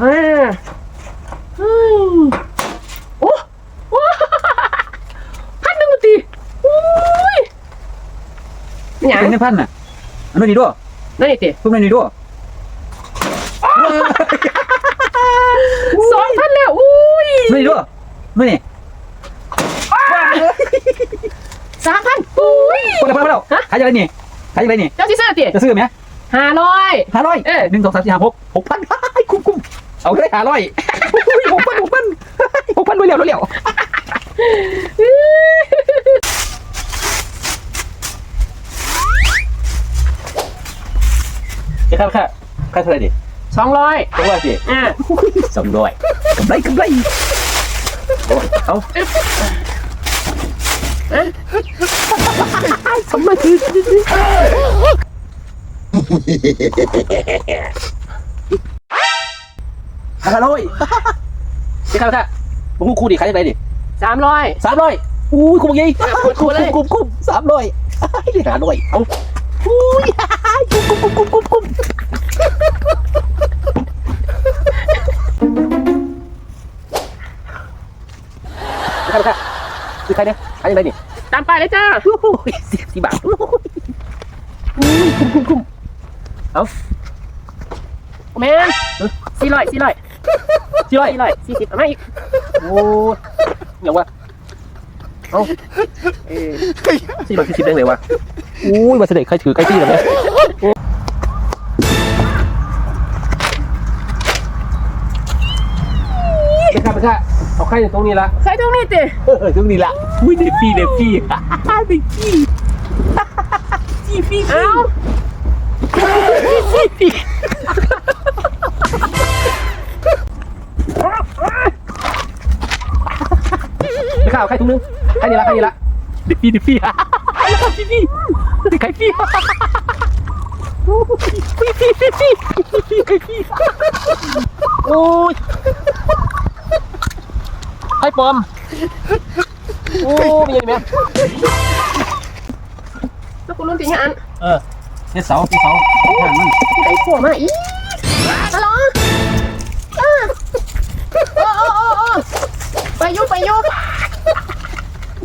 อ่าอืมโอ้โอ้พันหนึ่งตีอุ้ยหยังเป็นในพันน่ะอันนู้นนี่ด้วยนั่นนี่ตีพวกนั้นนี่ด้วยสองพันแล้วอุ้ยนู้นนี่ด้วยนู้นนี่สามพันอุ้ยคนละคนละคนละฮะขายอะไรนี่ขายอะไรนี่เจ้าซีเซอร์ตีจะซื้อไหมห้าร้อยห้าร้อยเออหนึ่งสองสามสี่ห้าหกหกพันคุ้มคุ้ม เอาไปเลยห้าร้อยหกพันหกพันหกพันไปเร็วเร็วจะค่าค่าค่าเท่าไหร่ดิสองร้อยสองร้อยสิอ่าสองร้อยกำไรกำไรโอ้ยเอาสองร้อยคือ ห้าร้อยจะค่าค่าผมคู่ดิขายยังไงดิสามร้อยสามร้อยอุ้ยคุ้มยังไงคุ้มคุ้มเลยคุ้มคุ้มสามร้อยเดี๋ยวหาร้อยเอาอุ้ยคุ้มคุ้มคุ้มคุ้มคุ้มใครเนี่ยคือใครเนี่ยใครยังไงนี่ตามไปเลยจ้าโอ้โหสิบสี่บาทโอ้โหอุ้ยคุ้มคุ้มคุ้มแมนสี่ร้อยสี่ร้อย สี่ร้อยสี่ร้อยสี่สิบเอามาอีกโอ้ยอย่างวะเอาเออสี่ร้อยสี่สิบได้ไงวะอุ้ยมาเสด็จใครถือใครตี้เลยเนี่ยไม่ค่าไม่ค่าเอาใครตรงนี้ละใครตรงนี้ตีเออตรงนี้ละอุ้ยเด็ดพี่เด็ดพี่เด็ดพี่พี่พี่เอ้า ข้าวใครถุงนึงใครนี่ละใครนี่ละเด็ดพี่เด็ดพี่พี่พี่เด็ดใครพี่พี่พี่พี่พี่พี่ใครพี่โอ้ยไอ้ปอมโอ้มีอะไรไหมแล้วคุณรุ่นตีงานเออเนี่ยเสาเป็นเสาห่างมันไอ้พวกมาอีฮัลโหลอ่าโอ้โอ้โอ้โอ้ไปอยุไปอยุ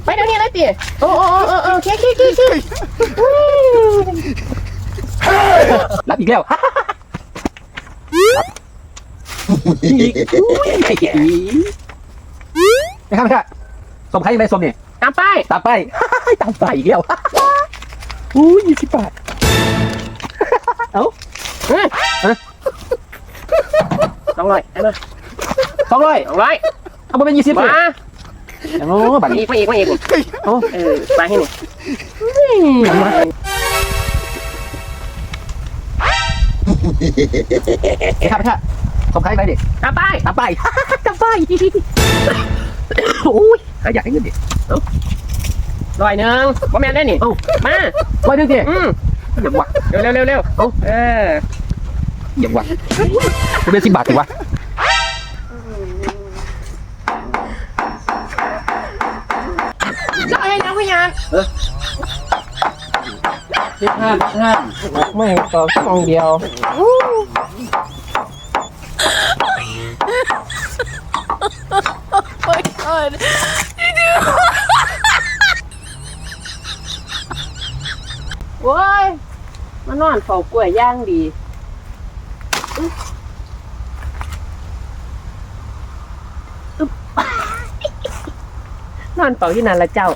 ไปเดี๋ยวนี้เลยตีโอ้โอ้ โอ้โอ้โอ้เคเคเคเคอุ้ยรับอีกแล้วอีกไม่ครับไม่ครับสมใครยังไงสมเนี่ยตามไปตามไปตามไปอีกแล้วอู้ยี่สิบบาทเอ้าเฮ้ยสองร้อยเอามสองร้อยสองร้อยเอาไปเป็นยี่สิบเลยมา โอ้บัตรอีนี้กมาอีกมาอีกโอ้เออไปให้หนูไม่ครับไม่ครับสมใครไงดิตามไปตามไปตามไปโอ้ยอยากให้เงินดิร้อยหนึ่งบ่แม่นได้นี่เอ้ามาร้อยหนึ่งดิอืมอย่างวะเร็วเร็วเร็วเร็วเอออย่างวะจะเป็นสิบบาทถึงวะเอาให้ยังพี่ยัง สิบห้าห้าไม่ต่อชั่วโมงเดียวโอ้ยมานอนเฝ้ากล้วยย่างดีนอนเฝ้าที่นั่นละเจ้า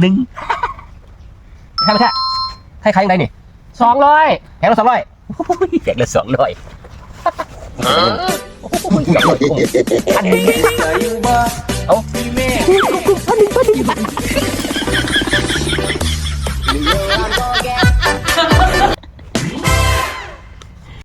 หนึ่งแค่ไหมแค่ใครยังไงนี่สองร้อยแพงละสองร้อยแพงละสองร้อยอันนี้เอาพันหนึ่งพันหนึ่